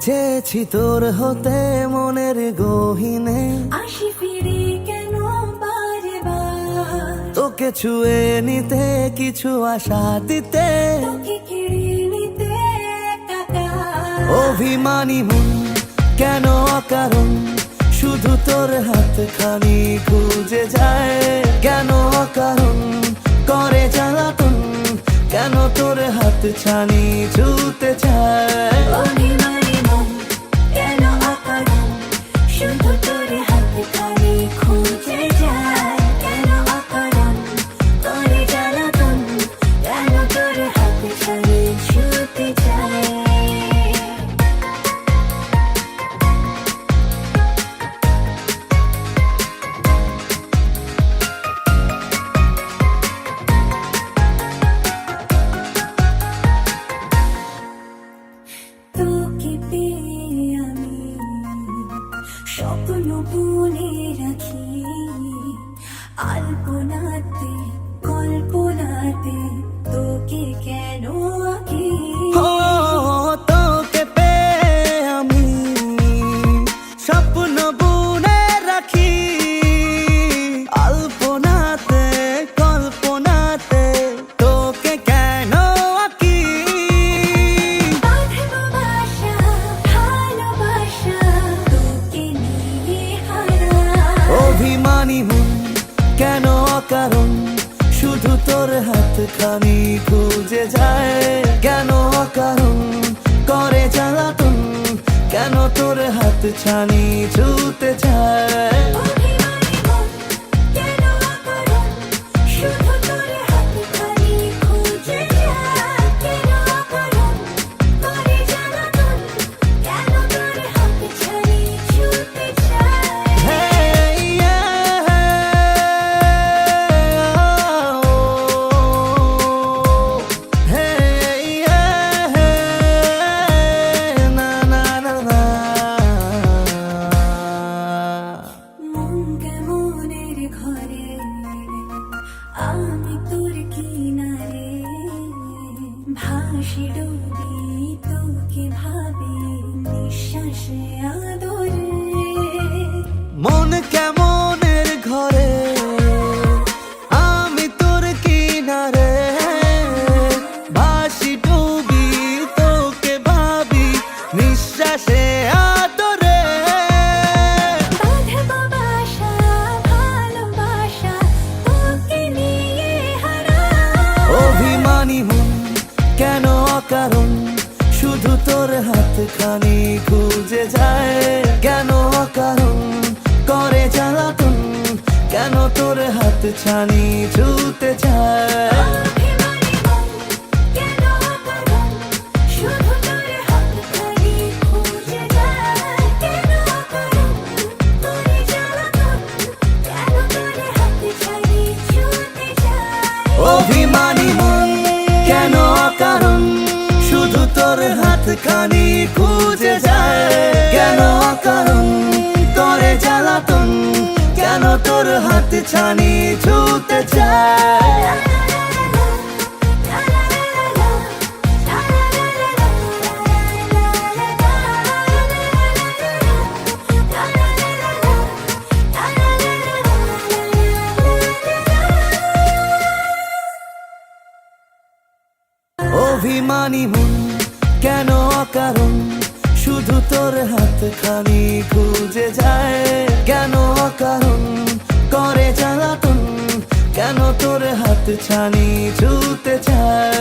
চেয়েছি তোর হতে মনের গহিনে। আসি ফিরে কেন তোকে ছুঁয়ে নিতে কিছু আশা দিতে। অভিমানী মন কেন অকারণ? শুধু তোর হাত খানি খুঁজে যায়। কেন অকারণ? করে জ্বালাতন কেন তোর হাত ছানি ছুতে চায়? স্বপ্ন রাখি। আলপনাতে কল্পনাতে তোকে কেন অভিমানী মন কেন অকারণ? শুধু তোর হাত খানি খুঁজে যায়। কেন অকারণ? করে জ্বালাতন, কেন তোর হাত ছানি ছুতে চায়? ভাসি ডুবি তোকে ভাবি নিঃশ্বাসে আদরে। মন কেমনের খানি খুঁজে যায়। কেন অকারণ করে জ্বালাতন? কেন তোর হাত ছানি ছুতে চায়? খানি খুঁজে যায়। কেন অকারণ করে জ্বালাতন? কেন তোর হাত ছানি ছুতে চায়? অভিমানী মন কেন কারণ শুধু তোর হাত খানি খুঁজে যায়। কেন কারণ করে জ্বালাতন। কেন তোর হাত ছানি ছুতে চায়?